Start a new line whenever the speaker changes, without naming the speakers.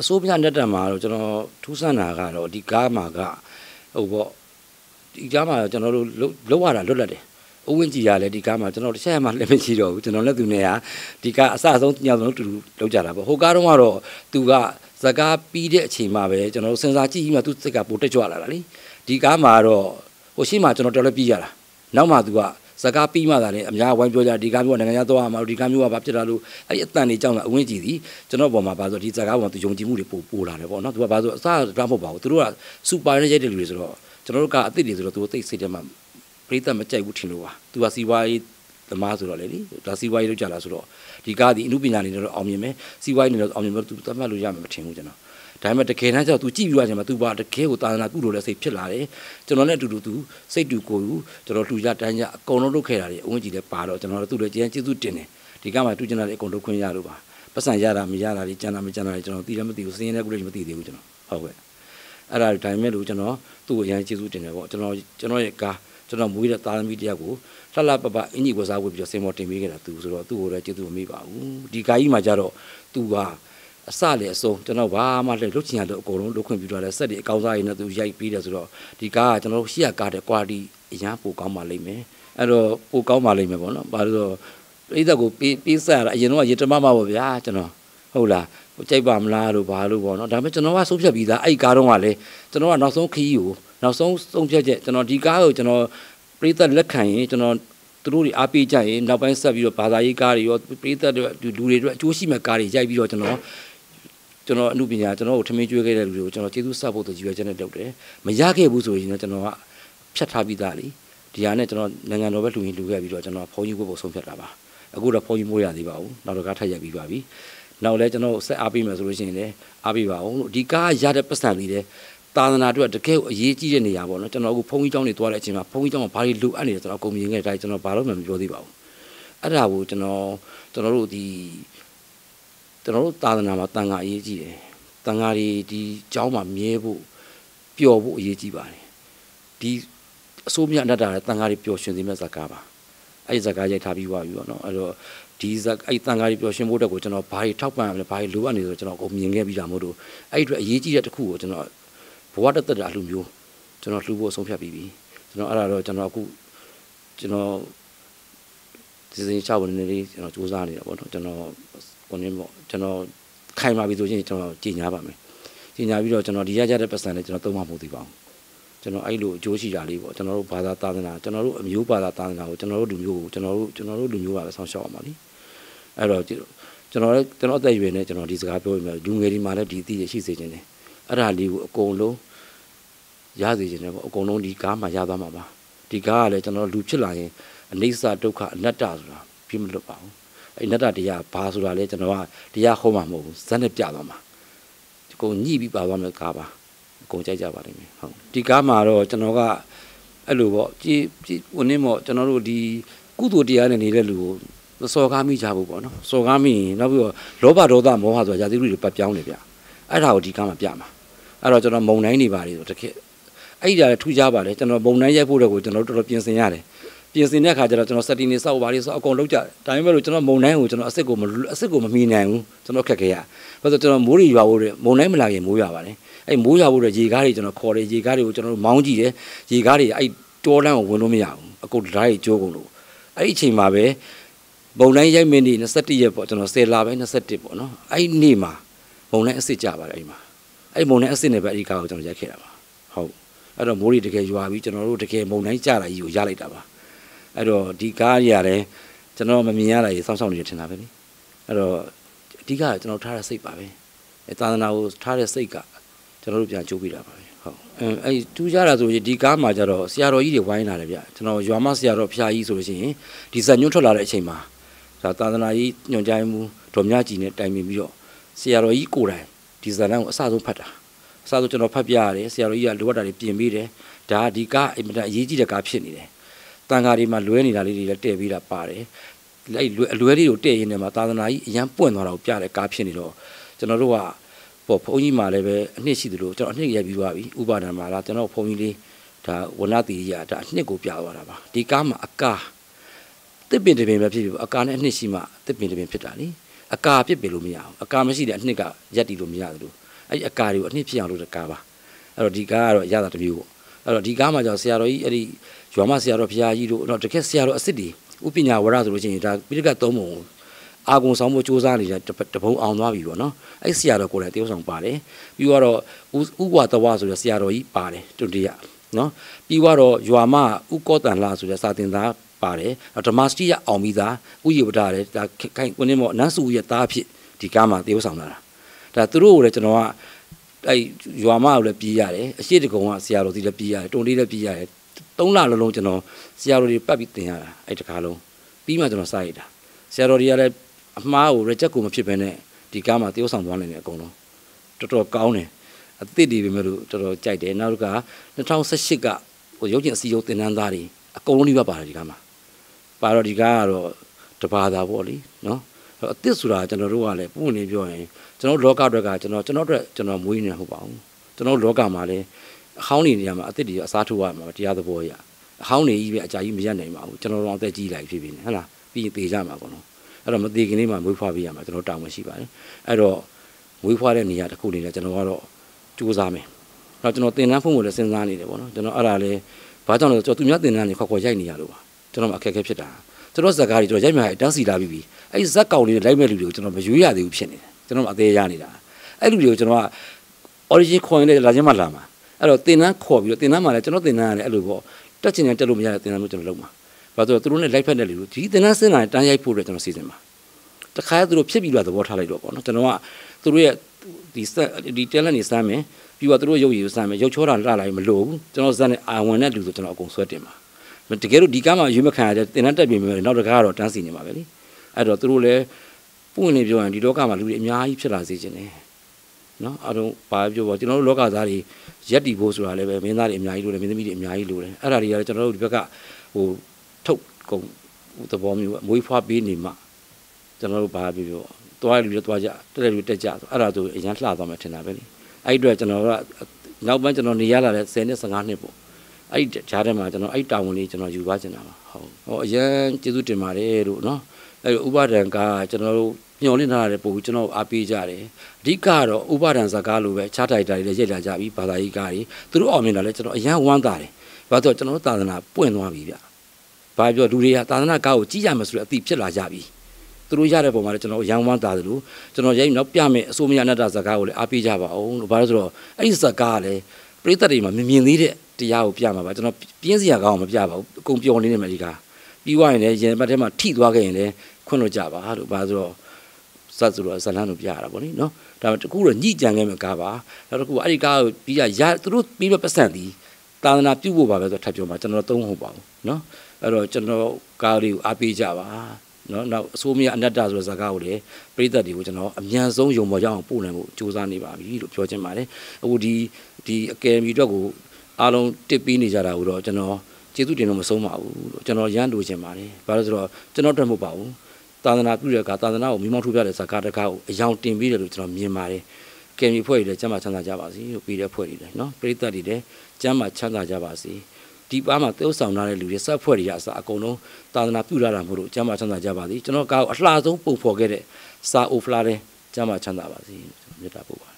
အစိုးရနဲ့တက်မှာတော့ကျွန်တော်ထူးဆန်းတာကတော့ဒီကားမှာကဟိုပေါ့ဒီကားမှာကျွန်တော်တို့လောက်ရတာလွတ်လပ်တယ်အဝင်းကြီးရလဲဒီကားမှာကျွန်တော်တစ်ချက်မှလက်မရှိတော့ဘူးကျွန်တော်လည်းသူနဲ့ဟာဒီကားအစဆုံးညောင်ဆုံးတူတူလောက်ကြတာပေါ့ဟိုကားတော့ကတော့သူကဇကားပြီးတဲ့အချိန်မှပဲကျွန်တော်တို့စဉ်းစားကြည့်ပြီးမှသူစိတ်ကပိုတက်ကြွလာတာလေဒီကားမှာတော့ဟိုရှိမှကျွန်တော်တော်လည်းပြီးရတာနောက်မှသူက စကားပြီးမှသာလေအများဝိုင်းပြောကြဒီကားမျိုးကနိုင်ငံခြားသွားမှာဒီကားမျိုးကဘာဖြစ်တာလို့အဲ့ဒီအတန်တွေကြောင့်လားအဝင်းကြည့်သည်ကျွန်တော်ပေါ်မှာဘာဆိုဒီစကားပေါ်မှာသူယုံကြည်မှုတွေပို့ပို့လာတယ်ပေါ့နော်သူကဘာဆိုအစားတော့မဟုတ်ပါဘူးသူတို့ကစူပါနဲ့ရိုက်တဲ့လူတွေဆိုတော့ကျွန်တော်တို့ကအစ်စ်တွေဆိုတော့သူတို့သိစိတ်ထဲမှာပြိတ္တမကြိုက်ဘူးထင်လို့ပါသူကစီဝါရေးသမားဆိုတော့လေဒါစီဝါရေးလောက်ကြလားဆိုတော့ဒီကားဒီအမှုပညာတွေတော့အောင်မြင်မယ်စီဝါရေးတွေတော့အောင်မြင်မယ်သူသတ်မှတ်လို့ရမှာမထင်ဘူးကျွန်တော် ဒါပေမဲ့တကယ်တမ်းကျတော့ तू ကြည့်ပြီးတော့ကျမှ तू ဘာတကယ်ကိုသာသနာကုလို့လည်းစိတ်ဖြစ်လာတယ်ကျွန်တော်လည်းအတူတူ तू စိတ်တူကိုယ်တူကျွန်တော်တူကြတန်းကြအကုန်လုံးလုပ်ခဲ့တာတွေအဝန်းကြီးလည်းပါတော့ကျွန်တော်တို့သူ့လည်းကျန်ကျေးဇူးတင်တယ်ဒီကမှတူကျင်တာလည်းအကုန်လုပ်ခွင့်ရလို့ပါပတ်စံရတာမရတာတွေကျန်တာမကျန်တာတွေကျွန်တော်သိတယ်မသိဘူးစင်းရဲကုလည်းမသိသေးဘူးကျွန်တော်ဟုတ်ကဲ့အဲ့ဒါဒါပေမဲ့လို့ကျွန်တော်သူ့ကိုအရင်ကျေးဇူးတင်တယ်ပေါ့ကျွန်တော်ကျွန်တော်ရဲ့ကားကျွန်တော်မွေးတဲ့သားသမီးတယောက်ကိုလှလှပပအင်ကြီးဝစားဝတ်ပြီးတော့စင်မော်တင်ပေးခဲ့တာသူဆိုတော့သူ့ကိုလည်းကျေးဇူးမမေ့ပါဘူးဒီကားကြီးမှာကြတော့သူက အစလည်းအစုံကျွန်တော်ဘာမှလည်းလုတ်ချင်ရလို့အကုန်လုံးလုတ်ခွင့်ပြုထားတယ်ဆက်ဒီအကောင်းစားရင်းနဲ့သူရိုက်ပြီးတယ်ဆိုတော့ဒီကားကကျွန်တော်တို့ရှေ့ကကားတဲ့ quality အရန်ပိုကောင်းပါလိမ့်မယ်အဲ့တော့ပိုကောင်းပါလိမ့်မယ်ပေါ့နော်ဘာလို့ဆိုပြိသက်ကိုပေးပေးဆက်ရတာအရင်တော့ရေတမမပါဗျာကျွန်တော်ဟုတ်လားကြိုက်ပါမလားလို့ဘာလို့ပေါ့နော်ဒါပေမဲ့ကျွန်တော်ကဆုံးဖြတ်ပြီးသားအဲ့ကားတော့ကလည်းကျွန်တော်ကနောက်ဆုံးခီးကိုနောက်ဆုံးဆုံးဖြတ်ချက်ကျွန်တော်ဒီကားကိုကျွန်တော်ပြိသက်လက်ခံရင်ကျွန်တော်သူတို့တွေအားပေးကြရင်နောက်ပိုင်းဆက်ပြီးတော့ဘာသာရေးကားတွေရောပြိသက်တွေလူတွေတို့အကျိုးရှိမဲ့ကားတွေရိုက်ပြီးတော့ကျွန်တော် ကျွန်တော်အမှုပညာကျွန်တော်ကိုထမင်းကျွေးခဲ့တဲ့လူတွေကိုကျွန်တော်ကျေးဇူးဆက်ဖို့တကြီးပဲကျွန်တော်လုပ်တယ်မရခဲ့ဘူးဆိုရင်တော့ကျွန်တော်ကဖြတ်ထားပြီးသားလေဒီဟာနဲ့ကျွန်တော်နိုင်ငံတော်ပဲလူရင်လူခဲ့ပြီးတော့ကျွန်တော်ဖုန်းကြီးကိုပုံဆုံးဖြတ်တာပါအခုတော့ဖုန်းကြီးမိုးရသေးပါဘူးနောက်တော့ကထပ်ရိုက်ပြီးပါပြီနောက်လဲကျွန်တော်ဆက်အားပေးမယ်ဆိုလို့ရှိရင်လည်းအားပေးပါအောင်လို့ဒီကားရတဲ့ပတ်စံလေးတဲ့သာသနာအတွက်တကယ်အရေးကြီးတဲ့နေရာပေါ့နော်ကျွန်တော်အခုဘုန်းကြီးကျောင်းတွေသွားတဲ့အချိန်မှာဘုန်းကြီးကျောင်းမှာဘာတွေလိုအပ်နေလဲဆိုတော့အကုန်မြင်ခဲ့တဲ့အတိုင်းကျွန်တော်ဘာလို့မှမပြောသေးပါဘူးအဲ့ဒါကိုကျွန်တော်ကျွန်တော်တို့ဒီ ကျွန်တော်တို့သာသနာမှာတန်ခါအရေးကြီးတယ်တန်ခါတွေဒီကျောင်းမှာမြဲဖို့ပျော်ဖို့အရေးကြီးပါတယ်ဒီအစိုးရအနတ္တရဲ့တန်ခါတွေပျော်ရွှင်စေမဲ့ဇာကားပါအဲ့ဒီဇာကားရိုက်ထားပြီးပါပြီပေါ့နော်အဲ့တော့ဒီဇာအဲ့တန်ခါတွေပျော်ရွှင်ဖို့အတွက်ကိုကျွန်တော်ဘာတွေထောက်ပံ့ရမလဲဘာတွေလိုအပ်နေဆိုကျွန်တော်အကုန်မြင်ခဲ့ပြီးတာမို့လို့အဲ့ဒီအတွက်အရေးကြီးတဲ့တစ်ခုကိုကျွန်တော်ဘဝတက်တက်တာလူမျိုးကျွန်တော်လှူဖို့အဆုံးဖြတ်ပြီးပြီကျွန်တော်အဲ့ဒါတော့ကျွန်တော်အခုကျွန်တော်ဒီစိန်ချဝင်နေလေးကျွန်တော်စူးစမ်းနေတာပေါ့နော်ကျွန်တော် ကိုနေပေါ့ကျွန်တော်ခိုင်ပါပြီဆိုရင်ကျွန်တော်ကြည်ညာပါမယ်ကြည်ညာပြီးတော့ကျွန်တော်ဒီရကြတဲ့ပတ်စံနဲ့ကျွန်တော်သုံးမဖို့သေးပါဘူးကျွန်တော်အဲ့လိုအကျိုးရှိတာလေးပေါ့ကျွန်တော်တို့ဘာသာသာသနာကျွန်တော်တို့အမျိုးဘာသာသာသနာကိုကျွန်တော်တို့လူမျိုးကိုကျွန်တော်တို့ကျွန်တော်တို့လူမျိုးပါပဲဆောင်းရှောက်အောင်ပါလိအဲ့တော့ကျွန်တော်လည်းကျွန်တော်အသက်အရွယ်နဲ့ကျွန်တော်ဒီစကားပြောပြီးမှလူငယ်ဒီမှာလည်းဒီအသိရရှိစေခြင်းတယ်အဲ့ဒါလေးကိုအကုန်လုံးရစေခြင်းတယ်ပေါ့အကုန်လုံးဒီကားမှာရသွားမှာပါဒီကားကလည်းကျွန်တော်လူဖြစ်လာရင်အနိစ္စဒုက္ခအနတ္တဆိုတာပြမလွတ်ပါဘူး အဲ့အနတ္တတရားဘာဆိုတာလဲကျွန်တော်ကတရားဟောမှာမဟုတ်ဘူးဇက်နဲ့ပြသွားမှာဒီကုန်ညှိပြီးပါသွားမယ်ကားပါအကုန်ကြိုက်ကြပါလိမ့်မယ်ဟုတ်ဒီကားမှာတော့ကျွန်တော်ကအဲ့လိုပေါ့ကြည်ဝင်နေမို့ကျွန်တော်တို့ဒီကုသိုလ်တရားနဲ့နေတဲ့လူကိုစော်ကားမိကြဖို့ပေါ့နော်စော်ကားမိရင်နောက်ပြီးတော့လောဘဒေါသမောဟဆိုတာယာတိလူတွေပတ်ပြောင်းနေဗျအဲ့ဒါကိုဒီကားမှာပြမှာအဲ့တော့ကျွန်တော်မုံတိုင်းနေပါလေဆိုတခက်အဲ့ဒီဒါလည်းထူးခြားပါလေကျွန်တော်မုံတိုင်းရိုက်ဖို့တော့ကိုကျွန်တော်တော်တော်ပြင်ဆင်ရတယ် ပြင်ဆင်တဲ့အခါကျတော့ကျွန်တော်စက်တီနေစောက်ပါလေဆိုအကုန်လုံးကြတယ်ဒါပေမဲ့လို့ကျွန်တော်မုံတိုင်းကိုကျွန်တော်အစ်စ်ကိုမအစ်စ်ကိုမမီနိုင်ဘူးကျွန်တော်ခက်ခဲရဘာလို့ကျွန်တော်မိုးရီရွာဖို့တဲ့မုံတိုင်းမလာခင်မိုးရွာပါတယ်အဲ့မိုးရွာဖို့တဲ့ရေကားတွေကျွန်တော်ခေါ်တယ်ရေကားတွေကိုကျွန်တော်မောင်းကြည့်တယ်ရေကားတွေအဲ့တောလမ်းကိုဝင်လို့မရဘူးအကုန်ဓာတ်ကြီးကျိုးကုန်လို့အဲ့ဒီအချိန်မှာပဲမုံတိုင်းရိုက်မင်းနေ21ရက်ပေါ့ကျွန်တော်10လပဲ21ပေါ့နော်အဲ့ဒီနေ့မှာမုံတိုင်းအစ်စ်ကြပါတယ်အဲ့မှာအဲ့မုံတိုင်းအစ်စ်နဲ့ပဲအဲ့ဒီကားကိုကျွန်တော်ရိုက်ခဲ့တာပါဟုတ်အဲ့တော့မိုးရီတကယ်ရွာပြီးကျွန်တော်တို့တကယ်မုံတိုင်းကြတာကြီးကိုရလိုက်တာပါ အဲ့တော့ဒီကားကြီးရတယ်ကျွန်တော်မမြင်ရတာကြီးစောင့်ရှောက်နေတယ်ထင်တာပဲလေအဲ့တော့အဓိကကျွန်တော်ထားတဲ့စိတ်ပါပဲအဲသာသနာကိုထားတဲ့စိတ်ကကျွန်တော်တို့ပြန်ကြိုးပြတာပါပဲဟုတ်အဲအဲတူးကြတာဆိုရင်ဒီကားမှာကျတော့ဆရာတော်ကြီးတွေဝိုင်းလာတယ်ဗျကျွန်တော်ရွာမဆရာတော်ဖျားကြီးဆိုလို့ရှိရင်ဒီဇက်ညွန့်ထွက်လာတဲ့အချိန်မှာဒါသာသနာကြီးညွှန်ကြားမှုဒေါ်မြကြီးနဲ့တိုင်ပင်ပြီးတော့ဆရာတော်ကြီးကိုယ်တိုင်ဒီဇက်လန်ကိုအစဆုံးဖတ်တာအစဆုံးကျွန်တော်ဖတ်ပြရတယ်ဆရာတော်ကြီးကလိုအပ်တာတွေပြင်ပေးတယ်ဒါဒီကားအင်မတန်အရေးကြီးတဲ့ကားဖြစ်နေတယ် တန်ဃာတွေမှာလွဲနေတာလေးတွေလည်းတည့်ပြီးတာပါတယ်အဲ့အလွဲလေးကိုတည့်ရင်းနဲ့မှာသာသနာကြီးအရန်ပွင့်သွားတာကိုပြတဲ့ကားဖြစ်နေတော့ကျွန်တော်တို့ကပေါ့ဘုန်းကြီးမှာလည်းပဲအနှစ်ရှိသလိုကျွန်တော်အနှစ်ရိုက်ပြီးသွားပြီဥပါဒံမှာလားကျွန်တော်ဘုန်းကြီးလေးဒါဝဏတိရိယဒါအနှစ်ကိုပြသွားတာပါဒီကားမှာအကာတစ်ပင်တစ်ပင်ပဲဖြစ်ပြီအကာနဲ့အနှစ်ရှိမှတစ်ပင်တစ်ပင်ဖြစ်တာလေအကာပြစ်ပင်လို့မရအောင်အကာမရှိတဲ့အနှစ်ကရက်တီလို့မရဘူးလို့အဲ့ဒီအကာတွေကိုအနှစ်ဖြစ်အောင်လုပ်တဲ့ကားပါအဲ့တော့ဒီကားကတော့ရတာတစ်မျိုးပေါ့အဲ့တော့ဒီကားမှာကျတော့ဆရာတော်ကြီးအဲ့ဒီ ရွာမဆရာတော်ဘုရားကြီးတို့တော့တကယ်ဆရာတော်အစ်စ်တွေဥပညာဝရဆိုလို့ရှိရင်ဒါပိဋကသုံးပုံအာဂုံဆောင်ဖို့စူးစမ်းနေတဲ့တပုံအောင်သွားပြီပေါ့နော်အဲ့ဆရာတော်ကိုယ်တိုင်တယောက်ဆောင်ပါတယ်ပြီးတော့ဥဝတဝဆိုတဲ့ဆရာတော်ကြီးပါတယ်တုတ္တိယနော်ပြီးတော့ရွာမဥကောတန်လာဆိုတဲ့စာတင်သားပါတယ်ဓမ္မစတိယအောင်ပြီးသားဥယျဝဒလည်းဒါခိုင်ကိုနေမောနန်းစုရဲ့သားဖြစ်ဒီကားမှာတယောက်ဆောင်လာတာဒါသူတို့ကိုလည်းကျွန်တော်ကအဲ့ရွာမကိုလည်းပြေးရတယ်အရှိတကုံကဆရာတော်စီလည်းပြေးရတယ်တုံလေးလည်းပြေးရတယ် သုံးလလုံးလုံးကျွန်တော်ဆရာတော်တွေပတ်ပြီးတင်ရတာအဲ့တကားလုံးပြီးမှကျွန်တော်စရိုက်တာဆရာတော်တွေကလည်းအမှားကို reject ကိုမဖြစ်ဘဲနဲ့ဒီကားမှာတယောက်ဆောင်သွားနိုင်တယ်အကုန်လုံးတော်တော်ကောင်းတယ်အသစ်တွေပဲမဲ့လို့တော်တော်ကြိုက်တယ်နောက်တစ်ခါ2018ကဟိုရုပ်ရှင်အစည်းအရုံးတင်နန်းသားတွေအကုန်လုံးဒီဘက်ပါတယ်ဒီကားမှာပါတော့ဒီကားကတော့တဘာသာပေါ့လေနော်အသစ်ဆိုတာကျွန်တော်တို့ကလည်းပုံနေပြောရင်ကျွန်တော်လောကအတွက်ကကျွန်တော်ကျွန်တော်အတွက်ကျွန်တော်မွေးနေဟုတ်ပါဘူးကျွန်တော်လောကမှာလည်း အဟောင်းနေနေရမှာအသစ်တွေအစားထိုးရမှာတရားသဘောရအဟောင်းနေကြီးပဲအကြာကြီးမရက်နိုင်ပါဘူးကျွန်တော်တို့အသက်ကြီးလိုက်ဖြစ်ပြီဟုတ်လားပြီးရင်သေကြမှာပေါ့နော်အဲ့တော့မသေးခင်လေးမှာမွေးဖွားပေးရမှာကျွန်တော်တောင်းမှရှိပါတယ်အဲ့တော့မွေးဖွားတဲ့နေရာတစ်ခုနေလဲကျွန်တော်ကတော့ကြိုးစားမယ်နောက်ကျွန်တော်တင်တန်းဖုံးကိုလည်းစဉ်းစားနေတယ်ပေါ့နော်ကျွန်တော်အဲ့ဒါလည်းဘာကြောင့်လဲဆိုတော့သူများတင်တန်းနေခေါက်ခေါက်ရိုက်နေရလို့ပါကျွန်တော်မှအခက်အခဲဖြစ်တာကျွန်တော်ဇက်ကားတွေကျွန်တော်ရိုက်မြတန်းစီလာပြီးပြီအဲ့ဒီဇက်ကောင်လေးလိုက်မဲ့လူတွေကိုကျွန်တော်မရွေးရသေးဘူးဖြစ်နေတယ်ကျွန်တော်အသေးရနေတာအဲ့လူတွေကိုကျွန်တော်က origin ခေါ်ရင်လည်းလာချင်းမှလာမှာ အဲ့တော့တင်တန်းခေါ်ပြီးတော့တင်တန်းမှလည်းကျွန်တော်တင်တန်းကလည်းအဲ့လိုပေါ့တက်ချင်တယ်တက်လို့မရတဲ့တင်တန်းမျိုးကျွန်တော်လုပ်မှာဘာလို့သူတို့နဲ့လိုက်ဖက်တဲ့လူဒီတင်တန်းစင်လာတန်းရိုက်ဖို့အတွက်ကျွန်တော်စီစဉ်မှာတခါသူတို့ဖြစ်ပြီးတော့သဘောထားလိုက်တော့ပေါ့နော်ကျွန်တော်ကသူတို့ရဲ့ဒီဒီ talent နေစမ်းမယ်ပြီးတော့သူတို့ရုပ်ရည်စမ်းမယ်ရုပ်ချောတာလှလာရင်မလို့ဘူးကျွန်တော်ဇက်နဲ့အာဝန်နဲ့လူဆိုကျွန်တော်အကုန်ဆွဲတင်မှာတကယ်လို့ဒီကားမှာရွေးမခံရတဲ့တင်တန်းတက်ပြင်မယ်နောက်တကားကတော့တန်းစီနေမှာပဲလေအဲ့တော့သူတို့လည်းပွင့်နေပြောရင်ဒီလောကမှာလူတွေအများကြီးဖြစ်လာစေခြင်းတယ် နော်အတော့ဘာပြောပေါ့ကျွန်တော်တို့လောကသားတွေရက်တီဖို့ဆိုတာလည်းပဲမင်းသားတွေအများကြီးလိုတယ်မင်းသမီးတွေအများကြီးလိုတယ်အဲ့ဒါတွေကလည်းကျွန်တော်တို့ဒီဘက်ကဟိုထုတ်ကုန်သဘောမျိုးအမွေးဖွားပေးနေမှကျွန်တော်တို့ဘာပြောပြောတွားလူတွေတွားကြတက်တဲ့လူတက်ကြဆိုအဲ့ဒါဆိုအရင်လှသွားမှထင်တာပဲလေအဲ့အတွက်ကျွန်တော်ကနောက်ပိုင်းကျွန်တော်နေရလာတဲ့10နှစ်15နှစ်ပေါ့အဲ့ဒီဂျားထဲမှာကျွန်တော်အဲ့တာဝန်လေးကျွန်တော်ယူပါချင်တာပါဟုတ်ဟောအရင်ကျေးဇူးတင်ပါတယ်လို့နော်အဲ့ဥပဒံကကျွန်တော်တို့ ညှော်လင့်ထားတဲ့ပုံကျွန်တော်အားပေးကြတယ်အဓိကတော့ဥပဒံဇကားလိုပဲခြားတိုက်တာတွေလည်းရိုက်လာကြပြီဘာသာရေးကားတွေသူတို့အောင်မြင်တာလည်းကျွန်တော်အရန်ဝမ်းသာတယ်ဘာလို့ကျွန်တော်တို့သာသနာပွင့်သွားပြီဗျဘာပြောလူတွေကသာသနာကားကိုကြည့်ရမယ်ဆိုတဲ့အသိဖြစ်လာကြပြီသူတို့ရတဲ့ပုံမှာလည်းကျွန်တော်ရန်ဝမ်းသာတယ်လို့ကျွန်တော်ရိုက်နောက်ပြမယ်အစိုးမရအနတ္တဇကားကိုလည်းအားပေးကြပါအောင်လို့ဘာလို့ဆိုတော့အဲ့ဒီဇကားကလည်းပရိသတ်တွေမှာမမြင်သေးတဲ့တရားကိုပြမှာပါကျွန်တော်ပြင်းစရာကောင်းအောင်မပြပါဘူးအကုန်ပျော်နေနေမယ်ဒီကားပြီးွားရင်လည်းရင်ဘတ်ထဲမှာထိသွားခဲ့ရင်လည်းခွင့်လို့ကြပါလို့ဘာဆိုတော့ စတ်ဆိုတော့ဇလန်းတို့ပြရတာပေါ့နိနော်ဒါပေမဲ့တကူတော့ညှိကြံခဲ့မယ်ကားပါနောက်တစ်ခုအဲ့ဒီကားကိုပြီးရရသူတို့ပြီးတော့ပတ်စံသည်သာသနာပြုဖို့ပါပဲဆိုထပ်ပြောမှာကျွန်တော်သုံးဟုတ်ပါဘူးနော်အဲ့တော့ကျွန်တော်ကားလေးကိုအားပေးကြပါနော်နောက်အစိုးမရအနတ္တဆိုတဲ့ဇာတ်ကားကိုလည်းပြည်သက်တွေကိုကျွန်တော်အမြန်ဆုံးယုံပေါ်ကြအောင်ပို့နိုင်ဖို့ကြိုးစားနေပါပြီလို့ပြောချင်ပါတယ်အခုဒီဒီအကယ်ဒမီအတွက်ကိုအားလုံးတစ်ပြီးနေကြတာကိုတော့ကျွန်တော်ကျေးဇူးတင်လို့မဆုံးပါဘူးလို့ကျွန်တော်ရမ်းလိုချင်ပါတယ်ဘာလို့ဆိုတော့ကျွန်တော်တက်မဟုတ်ပါဘူး သာသနာပြုတဲ့အခါသာသနာကိုမိမောင်းထုတ်ပြတဲ့ဇာကားတကားကိုအယောင်တင်ပြီးတယ်လို့ကျွန်တော်မြင်ပါတယ်ကယ်မီဖွဲ့တွေလည်းကျမ်းမာချမ်းသာကြပါစေလို့ပြီးတဲ့ဖွဲ့တွေလည်းနော်ပရိသတ်တွေလည်းကျမ်းမာချမ်းသာကြပါစေဒီပါမှာတိုးဆောင်ထားတဲ့လူတွေစက်ဖွဲ့တွေအစအကုန်လုံးသာသနာပြုလာတာမို့လို့ကျမ်းမာချမ်းသာကြပါစေကျွန်တော်ကားကိုအလှဆုံးပုံဖော်ခဲ့တဲ့စာအိုဖလာတဲ့ကျမ်းမာချမ်းသာပါစေမေတ္တာပို့ပါ